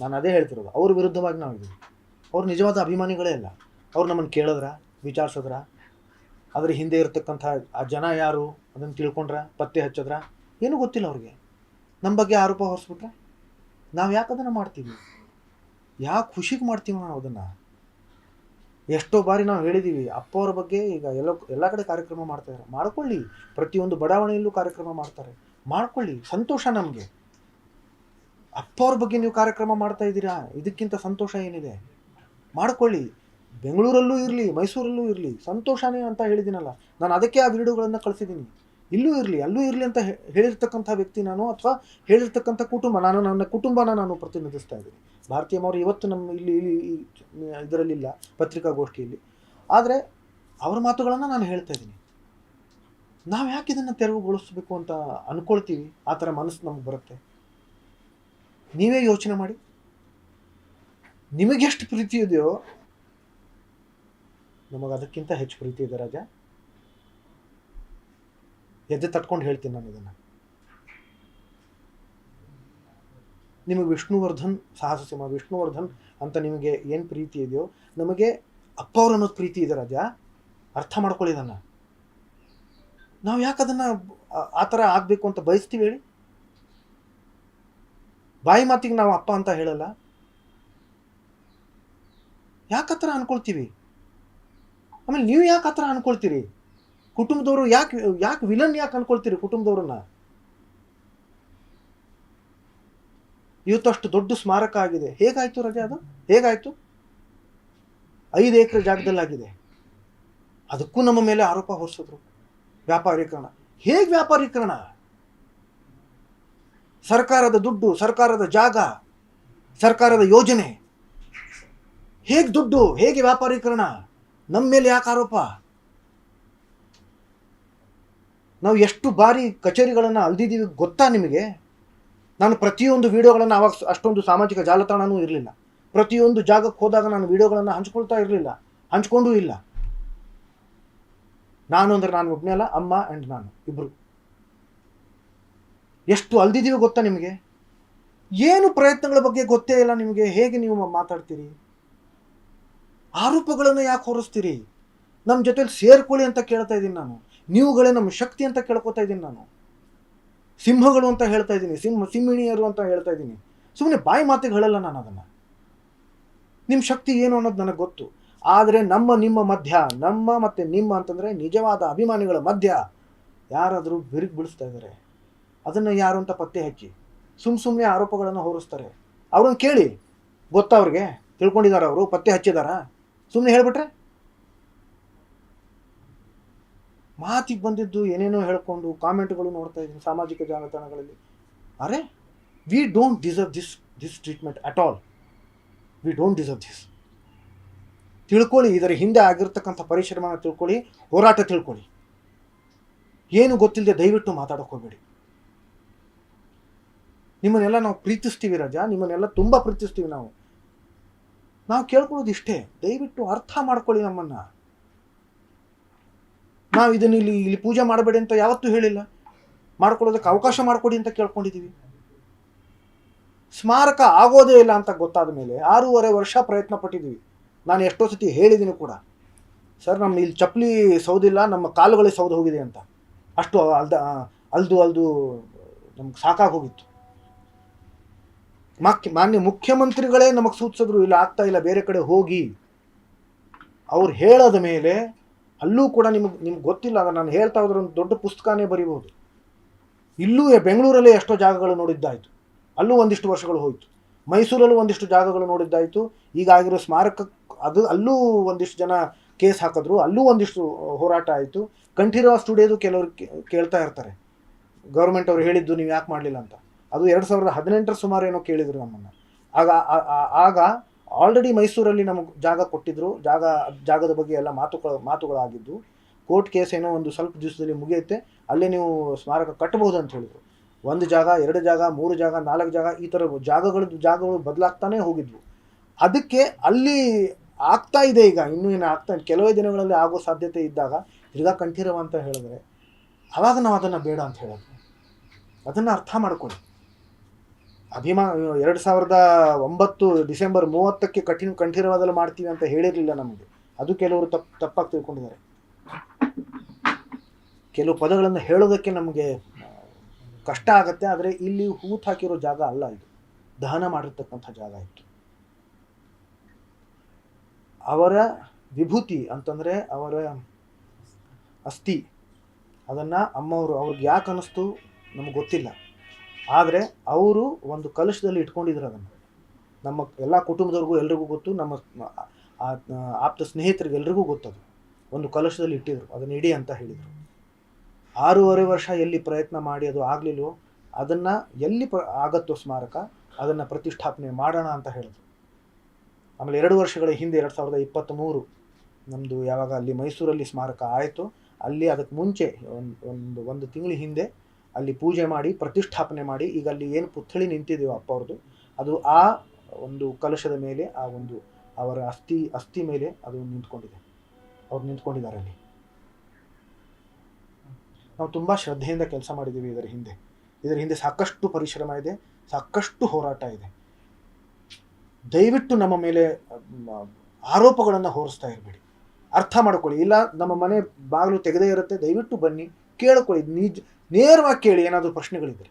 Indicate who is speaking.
Speaker 1: ನಾನು ಅದೇ ಹೇಳ್ತಿರೋದು. ಅವ್ರ ವಿರುದ್ಧವಾಗಿ ನಾವು ಇದ್ದೀವಿ. ಅವ್ರು ನಿಜವಾದ ಅಭಿಮಾನಿಗಳೇ ಅಲ್ಲ. ಅವ್ರು ನಮ್ಮನ್ನು ಕೇಳಿದ್ರ? ವಿಚಾರಿಸಿದ್ರ? ಅದ್ರ ಹಿಂದೆ ಇರತಕ್ಕಂಥ ಆ ಜನ ಯಾರು? ಅದನ್ನು ತಿಳ್ಕೊಂಡ್ರ? ಪತ್ತೆ ಹಚ್ಚದ್ರ? ಏನೂ ಗೊತ್ತಿಲ್ಲ ಅವ್ರಿಗೆ. ನಮ್ಮ ಬಗ್ಗೆ ಆರೋಪ ಹೊರಿಸ್ಬಿಟ್ರೆ ನಾವು ಯಾಕೆ ಅದನ್ನು ಮಾಡ್ತೀವಿ? ಯಾಕೆ ಖುಷಿಗೆ ಮಾಡ್ತೀವಿ ನಾವು ಅದನ್ನು? ಎಷ್ಟೋ ಬಾರಿ ನಾವು ಹೇಳಿದ್ದೀವಿ ಅಪ್ಪ ಅವ್ರ ಬಗ್ಗೆ ಈಗ ಎಲ್ಲ ಎಲ್ಲ ಕಡೆ ಕಾರ್ಯಕ್ರಮ ಮಾಡ್ತಾಯಿದ್ದಾರೆ ಮಾಡ್ಕೊಳ್ಳಿ. ಪ್ರತಿಯೊಂದು ಬಡಾವಣೆಯಲ್ಲೂ ಕಾರ್ಯಕ್ರಮ ಮಾಡ್ತಾರೆ. ಮಾಡ್ಕೊಳ್ಳಿ. ಸಂತೋಷ ನಮಗೆ. ಅಪ್ಪ ಅವ್ರ ಬಗ್ಗೆ ನೀವು ಕಾರ್ಯಕ್ರಮ ಮಾಡ್ತಾ ಇದ್ದೀರಾ? ಇದಕ್ಕಿಂತ ಸಂತೋಷ ಏನಿದೆ? ಮಾಡ್ಕೊಳ್ಳಿ. ಬೆಂಗಳೂರಲ್ಲೂ ಇರಲಿ, ಮೈಸೂರಲ್ಲೂ ಇರಲಿ, ಸಂತೋಷನೇ ಅಂತ ಹೇಳಿದ್ದೀನಲ್ಲ. ನಾನು ಅದಕ್ಕೆ ಆ ವಿಡಿಯೋಗಳನ್ನು ಕಳಿಸಿದ್ದೀನಿ. ಇಲ್ಲೂ ಇರಲಿ, ಅಲ್ಲೂ ಇರಲಿ ಅಂತ ಹೇಳಿರ್ತಕ್ಕಂಥ ವ್ಯಕ್ತಿ ನಾನು ಅಥವಾ ಹೇಳಿರ್ತಕ್ಕಂಥ ಕುಟುಂಬ, ನಾನು ನನ್ನ ಕುಟುಂಬನ ನಾನು ಪ್ರತಿನಿಧಿಸ್ತಾ ಇದ್ದೀನಿ. ಭಾರತೀಯ ಅವರು ಇವತ್ತು ನಮ್ಮ ಇಲ್ಲಿ ಇಲ್ಲಿ ಇದರಲ್ಲಿಲ್ಲ, ಪತ್ರಿಕಾಗೋಷ್ಠಿಯಲ್ಲಿ. ಆದರೆ ಅವರ ಮಾತುಗಳನ್ನು ನಾನು ಹೇಳ್ತಾ ಇದ್ದೀನಿ. ನಾವು ಯಾಕೆ ಇದನ್ನು ತೆರವುಗೊಳಿಸ್ಬೇಕು ಅಂತ ಅಂದ್ಕೊಳ್ತೀವಿ ಆ ಥರ ಮನಸ್ಸು ನಮ್ಗೆ ಬರುತ್ತೆ. ನೀವೇ ಯೋಚನೆ ಮಾಡಿ. ನಿಮಗೆಷ್ಟು ಪ್ರೀತಿ ಇದೆಯೋ, ನಮಗೆ ಅದಕ್ಕಿಂತ ಹೆಚ್ಚು ಪ್ರೀತಿ ಇದೆ ರಾಜ. ಎದ್ದು ತಟ್ಕೊಂಡು ಹೇಳ್ತೀನಿ ನಾನು ಇದನ್ನು. ನಿಮಗೆ ವಿಷ್ಣುವರ್ಧನ್, ಸಾಹಸ ಸಿಂಹ ವಿಷ್ಣುವರ್ಧನ್ ಅಂತ ನಿಮಗೆ ಏನು ಪ್ರೀತಿ ಇದೆಯೋ, ನಮಗೆ ಅಪ್ಪ ಅವ್ರ ಅನ್ನೋದು ಪ್ರೀತಿ ಇದೆ ರಾಜ. ಅರ್ಥ ಮಾಡ್ಕೊಳ್ಳಿ ಇದನ್ನು. ನಾವು ಯಾಕೆ ಅದನ್ನು ಆ ಥರ ಆಗಬೇಕು ಅಂತ ಬಯಸ್ತೀವಿ ಹೇಳಿ? ಬಾಯಿ ಮಾತಿಗೆ ನಾವು ಅಪ್ಪ ಅಂತ ಹೇಳಲ್ಲ? ಯಾಕೆ ಆ ಥರ ಅನ್ಕೊಳ್ತೀವಿ ಆಮೇಲೆ ನೀವು ಯಾಕೆ ಆ ಥರ ಅನ್ಕೊಳ್ತೀರಿ? ಕುಟುಂಬದವರು ಯಾಕೆ ಯಾಕೆ ವಿಲನ್ ಯಾಕೆ ಅನ್ಕೊಳ್ತೀರಿ ಕುಟುಂಬದವ್ರನ್ನ? ಇವತ್ತಷ್ಟು ದೊಡ್ಡ ಸ್ಮಾರಕ ಆಗಿದೆ. ಹೇಗಾಯ್ತು ರಜೆ ಅದು? ಹೇಗಾಯ್ತು? ಐದು ಎಕರೆ ಜಾಗದಲ್ಲಾಗಿದೆ. ಅದಕ್ಕೂ ನಮ್ಮ ಮೇಲೆ ಆರೋಪ ಹೊರಿಸಿದ್ರು. ವ್ಯಾಪಾರೀಕರಣ. ಹೇಗೆ ವ್ಯಾಪಾರೀಕರಣ? ಸರ್ಕಾರದ ದುಡ್ಡು, ಸರ್ಕಾರದ ಜಾಗ, ಸರ್ಕಾರದ ಯೋಜನೆ. ಹೇಗೆ ದುಡ್ಡು, ಹೇಗೆ ವ್ಯಾಪಾರೀಕರಣ? ನಮ್ಮ ಮೇಲೆ ಯಾಕೆ ಆರೋಪ? ನಾವು ಎಷ್ಟು ಬಾರಿ ಕಚೇರಿಗಳನ್ನು ಅಲ್ದಿದ್ದೀವಿ ಗೊತ್ತಾ ನಿಮಗೆ? ನಾನು ಪ್ರತಿಯೊಂದು ವಿಡಿಯೋಗಳನ್ನು ಆವಾಗ ಅಷ್ಟೊಂದು ಸಾಮಾಜಿಕ ಜಾಲತಾಣನೂ ಇರಲಿಲ್ಲ. ಪ್ರತಿಯೊಂದು ಜಾಗಕ್ಕೆ ಹೋದಾಗ ನಾನು ವಿಡಿಯೋಗಳನ್ನು ಹಂಚ್ಕೊಳ್ತಾ ಇರಲಿಲ್ಲ. ಹಂಚ್ಕೊಂಡೂ ಇಲ್ಲ. ನಾನು ಅಂದ್ರೆ ನಾನು ಒಬ್ಬನೇ ಅಲ್ಲ, ಅಮ್ಮ ಆ್ಯಂಡ್ ನಾನು ಇಬ್ಬರು ಎಷ್ಟು ಅಲ್ದಿದ್ದೀವಿ ಗೊತ್ತಾ ನಿಮಗೆ? ಏನು ಪ್ರಯತ್ನಗಳ ಬಗ್ಗೆ ಗೊತ್ತೇ ಇಲ್ಲ ನಿಮಗೆ. ಹೇಗೆ ನೀವು ಮಾತಾಡ್ತೀರಿ? ಆರೋಪಗಳನ್ನು ಯಾಕೆ ಹೊರಿಸ್ತೀರಿ? ನಮ್ಮ ಜೊತೆಲಿ ಸೇರ್ಕೊಳ್ಳಿ ಅಂತ ಕೇಳ್ತಾ ಇದ್ದೀನಿ ನಾನು. ನೀವುಗಳೇ ನಮ್ಮ ಶಕ್ತಿ ಅಂತ ಕೇಳ್ಕೊತಾ ಇದ್ದೀನಿ ನಾನು. ಸಿಂಹಗಳು ಅಂತ ಹೇಳ್ತಾ ಇದ್ದೀನಿ. ಸಿಂಹ, ಸಿಂಹಿಣಿಯರು ಅಂತ ಹೇಳ್ತಾ ಇದ್ದೀನಿ. ಸುಮ್ಮನೆ ಬಾಯಿ ಮಾತಿಗೆ ಹೇಳಲ್ಲ ನಾನು ಅದನ್ನು. ನಿಮ್ಮ ಶಕ್ತಿ ಏನು ಅನ್ನೋದು ನನಗೆ ಗೊತ್ತು. ಆದರೆ ನಮ್ಮ, ನಿಮ್ಮ ಮಧ್ಯ, ನಮ್ಮ ಮತ್ತು ನಿಮ್ಮ ಅಂತಂದರೆ ನಿಜವಾದ ಅಭಿಮಾನಿಗಳ ಮಧ್ಯ ಯಾರಾದರೂ ಬಿರುಕು ಬಿಡಿಸ್ತಾ ಇದ್ದಾರೆ ಅದನ್ನು ಯಾರು ಅಂತ ಪತ್ತೆ ಹಚ್ಚಿ ಸುಮ್ಮ ಸುಮ್ಮನೆ ಆರೋಪಗಳನ್ನು ಹೊರಿಸ್ತಾರೆ. ಅವ್ರನ್ನ ಕೇಳಿ. ಗೊತ್ತಾ ಅವ್ರಿಗೆ? ತಿಳ್ಕೊಂಡಿದ್ದಾರೆ ಅವರು? ಪತ್ತೆ ಹಚ್ಚಿದಾರ? ಸುಮ್ಮನೆ ಹೇಳ್ಬಿಟ್ರೆ? ಮಾತಿಗೆ ಬಂದಿದ್ದು ಏನೇನೋ ಹೇಳ್ಕೊಂಡು ಕಾಮೆಂಟ್ಗಳು ನೋಡ್ತಾ ಇದ್ದೀನಿ ಸಾಮಾಜಿಕ ಜಾಲತಾಣಗಳಲ್ಲಿ. ಅರೆ we don't deserve this this treatment at all we don't deserve this ತಿಳ್ಕೊಳ್ಳಿ, ಇದರ ಹಿಂದೆ ಆಗಿರ್ತಕ್ಕಂಥ ಪರಿಶ್ರಮನ ತಿಳ್ಕೊಳ್ಳಿ, ಹೋರಾಟ ತಿಳ್ಕೊಳ್ಳಿ. ಏನು ಗೊತ್ತಿಲ್ಲದೆ ದಯವಿಟ್ಟು ಮಾತಾಡೋಕೆ ಹೋಗಬೇಡಿ. ನಿಮ್ಮನ್ನೆಲ್ಲ ನಾವು ಪ್ರೀತಿಸ್ತೀವಿ ರಜಾ, ನಿಮ್ಮನ್ನೆಲ್ಲ ತುಂಬ ಪ್ರೀತಿಸ್ತೀವಿ ನಾವು. ನಾವು ಕೇಳ್ಕೊಳ್ಳೋದು ಇಷ್ಟೇ. ದಯವಿಟ್ಟು ಅರ್ಥ ಮಾಡ್ಕೊಳ್ಳಿ ನಮ್ಮನ್ನು. ನಾವು ಇದನ್ನ ಇಲ್ಲಿ ಇಲ್ಲಿ ಪೂಜೆ ಮಾಡಬೇಡಿ ಅಂತ ಯಾವತ್ತೂ ಹೇಳಿಲ್ಲ. ಮಾಡ್ಕೊಳ್ಳೋದಕ್ಕೆ ಅವಕಾಶ ಮಾಡಿಕೊಡಿ ಅಂತ ಕೇಳ್ಕೊಂಡಿದ್ದೀವಿ ಸ್ಮಾರಕ ಆಗೋದೇ ಇಲ್ಲ ಅಂತ ಗೊತ್ತಾದ ಮೇಲೆ ಆರೂವರೆ ವರ್ಷ ಪ್ರಯತ್ನ ಪಟ್ಟಿದ್ದೀವಿ ನಾನು ಎಷ್ಟೋ ಸತಿ ಹೇಳಿದ್ದೀನಿ ಕೂಡ. ಸರ್ ನಮ್ಮ ಇಲ್ಲಿ ಚಪ್ಪಲಿ ಸೌದಿಲ್ಲ, ನಮ್ಮ ಕಾಲುಗಳೇ ಸೌದು ಹೋಗಿದೆ ಅಂತ. ಅಷ್ಟು ಅಲ್ದ, ಅಲ್ದು ಅಲ್ದು ನಮ್ಗೆ ಸಾಕಾಗಿ ಹೋಗಿತ್ತು. ಮಾಕ್ಯ ಮಾನ್ಯ ಮುಖ್ಯಮಂತ್ರಿಗಳೇ ನಮಗೆ ಸೂಚಿಸಿದ್ರು, ಇಲ್ಲ ಆಗ್ತಾ ಇಲ್ಲ, ಬೇರೆ ಕಡೆ ಹೋಗಿ. ಅವ್ರು ಹೇಳದ ಮೇಲೆ ಅಲ್ಲೂ ಕೂಡ ನಿಮಗೆ, ನಿಮ್ಗೆ ಗೊತ್ತಿಲ್ಲ ಅದು ನಾನು ಹೇಳ್ತಾ ಹೋದ್ರೆ ಒಂದು ದೊಡ್ಡ ಪುಸ್ತಕನೇ ಬರಿಬೋದು. ಇಲ್ಲೂ ಬೆಂಗಳೂರಲ್ಲೇ ಎಷ್ಟೋ ಜಾಗಗಳು ನೋಡಿದ್ದಾಯಿತು. ಅಲ್ಲೂ ಒಂದಿಷ್ಟು ವರ್ಷಗಳು ಹೋಯಿತು. ಮೈಸೂರಲ್ಲೂ ಒಂದಿಷ್ಟು ಜಾಗಗಳು ನೋಡಿದ್ದಾಯಿತು. ಈಗ ಆಗಿರೋ ಸ್ಮಾರಕ, ಅದು ಅಲ್ಲೂ ಒಂದಿಷ್ಟು ಜನ ಕೇಸ್ ಹಾಕಿದ್ರು, ಅಲ್ಲೂ ಒಂದಿಷ್ಟು ಹೋರಾಟ ಆಯಿತು. ಕಂಠೀರವ ಸ್ಟುಡಿಯೋದು ಕೆಲವರು ಕೇಳ್ತಾ ಇರ್ತಾರೆ. ಗೌರ್ಮೆಂಟ್ ಅವ್ರು ಹೇಳಿದ್ದು ನೀವು ಯಾಕೆ ಮಾಡಲಿಲ್ಲ ಅಂತ. ಅದು ಎರಡು ಸಾವಿರದ ಹದಿನೆಂಟರ ಸುಮಾರು ಏನೋ ಕೇಳಿದರು ನಮ್ಮನ್ನು. ಆಗ ಆಗ ಆಲ್ರೆಡಿ ಮೈಸೂರಲ್ಲಿ ನಮಗೆ ಜಾಗ ಕೊಟ್ಟಿದ್ದರು ಜಾಗ, ಜಾಗದ ಬಗ್ಗೆ ಎಲ್ಲ ಮಾತುಗಳು ಮಾತುಗಳಾಗಿದ್ದು. ಕೋರ್ಟ್ ಕೇಸ್ ಏನೋ ಒಂದು ಸ್ವಲ್ಪ ದಿವಸದಲ್ಲಿ ಮುಗಿಯುತ್ತೆ. ಅಲ್ಲೇ ನೀವು ಸ್ಮಾರಕ ಕಟ್ಟಬಹುದು ಅಂತ ಹೇಳಿದರು. ಒಂದು ಜಾಗ, ಎರಡು ಜಾಗ, ಮೂರು ಜಾಗ, ನಾಲ್ಕು ಜಾಗ, ಈ ಥರ ಜಾಗಗಳು ಜಾಗಗಳು ಬದಲಾಗ್ತಾನೆ ಹೋಗಿದ್ವು. ಅದಕ್ಕೆ ಅಲ್ಲಿ ಆಗ್ತಾ ಇದೆ ಈಗ. ಇನ್ನೂ ಏನು ಆಗ್ತಾ ಕೆಲವೇ ದಿನಗಳಲ್ಲಿ ಆಗೋ ಸಾಧ್ಯತೆ ಇದ್ದಾಗ ತಿರ್ಗಾ ಕಂಠೀರವ ಅಂತ ಹೇಳಿದ್ರೆ ಅವಾಗ ನಾವು ಅದನ್ನು ಬೇಡ ಅಂತ ಹೇಳೋದು. ಅದನ್ನು ಅರ್ಥ ಮಾಡ್ಕೊಳ್ಳಿ. ಅಭಿಮಾ, ಎರಡು ಸಾವಿರದ ಒಂಬತ್ತು ಡಿಸೆಂಬರ್ ಮೂವತ್ತಕ್ಕೆ ಕಠಿಣ ಕಂಠೀರವಾದಲ್ಲಿ ಮಾಡ್ತೀವಿ ಅಂತ ಹೇಳಿರಲಿಲ್ಲ ನಮಗೆ. ಅದು ಕೆಲವರು ತಪ್ಪು ತಪ್ಪಾಗಿ ತಿಳ್ಕೊಂಡಿದ್ದಾರೆ. ಕೆಲವು ಪದಗಳನ್ನು ಹೇಳೋದಕ್ಕೆ ನಮಗೆ, ಕಷ್ಟ ಆಗತ್ತೆ, ಆದರೆ ಇಲ್ಲಿ ಹೂತ್ ಹಾಕಿರೋ ಜಾಗ ಅಲ್ಲ ಇದು. ದಹನ ಮಾಡಿರ್ತಕ್ಕಂಥ ಜಾಗ ಇತ್ತು. ಅವರ ವಿಭೂತಿ ಅಂತಂದರೆ ಅವರ ಅಸ್ಥಿ, ಅದನ್ನು ಅಮ್ಮವರು, ಅವ್ರಿಗೆ ಯಾಕೆ ಅನ್ನಿಸ್ತು ನಮಗೆ ಗೊತ್ತಿಲ್ಲ. ಆದರೆ ಅವರು ಒಂದು ಕಲಶದಲ್ಲಿ ಇಟ್ಕೊಂಡಿದ್ರು ಅದನ್ನು. ನಮ್ಮ ಎಲ್ಲ ಕುಟುಂಬದವ್ರಿಗೂ ಎಲ್ರಿಗೂ ಗೊತ್ತು, ನಮ್ಮ ಆಪ್ತ ಸ್ನೇಹಿತರಿಗೆ ಎಲ್ರಿಗೂ ಗೊತ್ತದು ಒಂದು ಕಲಶದಲ್ಲಿ ಇಟ್ಟಿದ್ರು, ಅದನ್ನು ಇಡಿ ಅಂತ ಹೇಳಿದರು. ಆರೂವರೆ ವರ್ಷ ಎಲ್ಲಿ ಪ್ರಯತ್ನ ಮಾಡಿ ಅದು ಆಗಲಿಲ್ವೋ, ಅದನ್ನು ಎಲ್ಲಿ ಪ್ರ ಆಗತ್ತೋ ಸ್ಮಾರಕ, ಅದನ್ನು ಪ್ರತಿಷ್ಠಾಪನೆ ಮಾಡೋಣ ಅಂತ ಹೇಳಿದ್ರು. ಆಮೇಲೆ ಎರಡು ವರ್ಷಗಳ ಹಿಂದೆ, ಎರಡು ಸಾವಿರದ ಇಪ್ಪತ್ತ್ಮೂರು ನಮ್ಮದು ಯಾವಾಗ ಅಲ್ಲಿ ಮೈಸೂರಲ್ಲಿ ಸ್ಮಾರಕ ಆಯಿತು, ಅಲ್ಲಿ ಅದಕ್ಕೆ ಮುಂಚೆ ಒಂದು ಒಂದು ಒಂದು ತಿಂಗಳ ಹಿಂದೆ ಅಲ್ಲಿ ಪೂಜೆ ಮಾಡಿ, ಪ್ರತಿಷ್ಠಾಪನೆ ಮಾಡಿ, ಈಗ ಅಲ್ಲಿ ಏನು ಪುತ್ಥಳಿ ನಿಂತಿದೆಯೋ ಅಪ್ಪ ಅವ್ರದ್ದು ಅದು ಆ ಒಂದು ಕಲಶದ ಮೇಲೆ, ಆ ಒಂದು ಅವರ ಅಸ್ಥಿ ಅಸ್ಥಿ ಮೇಲೆ ಅದು ನಿಂತ್ಕೊಂಡಿದೆ. ಅವ್ರು ನಿಂತ್ಕೊಂಡಿದ್ದಾರೆ ಅಲ್ಲಿ. ನಾವು ತುಂಬ ಶ್ರದ್ಧೆಯಿಂದ ಕೆಲಸ ಮಾಡಿದ್ದೀವಿ ಇದರ ಹಿಂದೆ. ಇದರ ಹಿಂದೆ ಸಾಕಷ್ಟು ಪರಿಶ್ರಮ ಇದೆ, ಸಾಕಷ್ಟು ಹೋರಾಟ ಇದೆ. ದಯವಿಟ್ಟು ನಮ್ಮ ಮೇಲೆ ಆರೋಪಗಳನ್ನು ಹೋರಿಸ್ತಾ ಇರಬೇಡಿ. ಅರ್ಥ ಮಾಡ್ಕೊಳ್ಳಿ. ಇಲ್ಲ, ನಮ್ಮ ಮನೆ ಬಾಗಿಲು ತೆಗೆದೇ ಇರುತ್ತೆ, ದಯವಿಟ್ಟು ಬನ್ನಿ. ಕೇಳ್ಕೊಳ್ಳಿ ನಿಜ ನೇರವಾಗಿ ಕೇಳಿ ಏನಾದರೂ ಪ್ರಶ್ನೆಗಳಿದ್ದರೆ